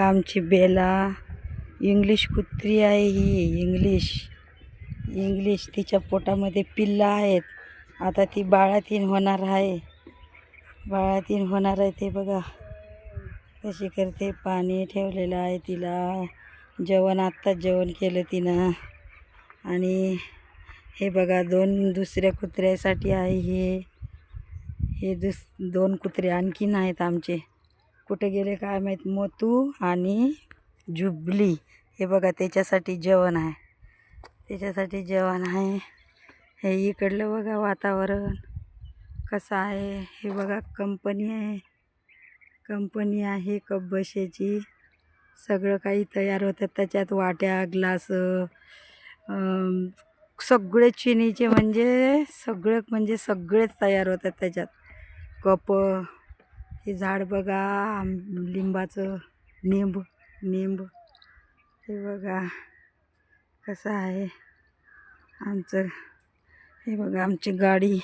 आमची बेला इंग्लिश कुत्री आहे ही इंग्लिश. इंग्लिश तिच्या पोटामध्ये पिल्लं आहेत. आता ती बाळातीन होणार आहे. बाळातीन होणार आहे ते बघा. कशी करते? पाणी ठेवलेलं आहे तिला. जेवण आत्ताच जेवण केलं तिनं. आणि हे बघा दोन दुसऱ्या कुत्र्यासाठी आहे हे. हे दुस दोन कुत्रे आणखीन आहेत आमचे. कुठे गेले काय माहीत? मोतू आणि जुबली. हे बघा त्याच्यासाठी जेवण आहे. त्याच्यासाठी जेवण आहे. हे इकडलं बघा वातावरण. कसं आहे? हे बघा कंपनी आहे. कंपनी आहे कब्बशाची सगळं काही तयार होतं. त्याच्यात वाट्या ग्लास सगळे चिनीचे म्हणजे सगळे म्हणजे सगळेच तयार होतात त्याच्यात. कप हे झाड बघा आम- लिंबाचं निंब निंब. हे बघा कसं आहे आमचं. हे बघा आमची गाडी.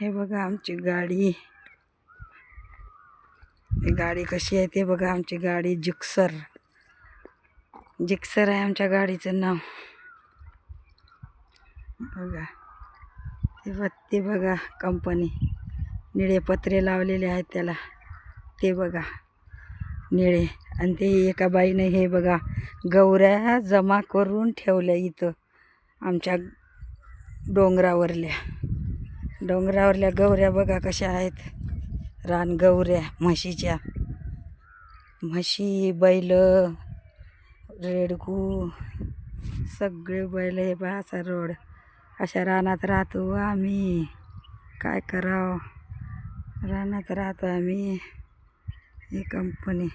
हे बघा आमची गाडी. गाडी कशी आहे ते बघा आमची गाडी जिक्सर. जिक्सर आहे आमच्या गाडीचं नाव. बघा. ते ते बघा कंपनी. निळे पत्रे लावलेले आहेत त्याला. ते बघा. निळे. आणि ते एका बाईने हे बघा गौऱ्या जमा करून ठेवल्या इथं. आमच्या डोंगरावरल्या. डोंगरावरल्या गौऱ्या बघा कशा आहेत. रान गौऱ्या म्हशीच्या. म्हशी बैल रेडकू सगळे बैल हे बा असा रोड. अशा रानात राहतो आम्ही. काय करावं? रानात राहतो आम्ही. ही कंपनी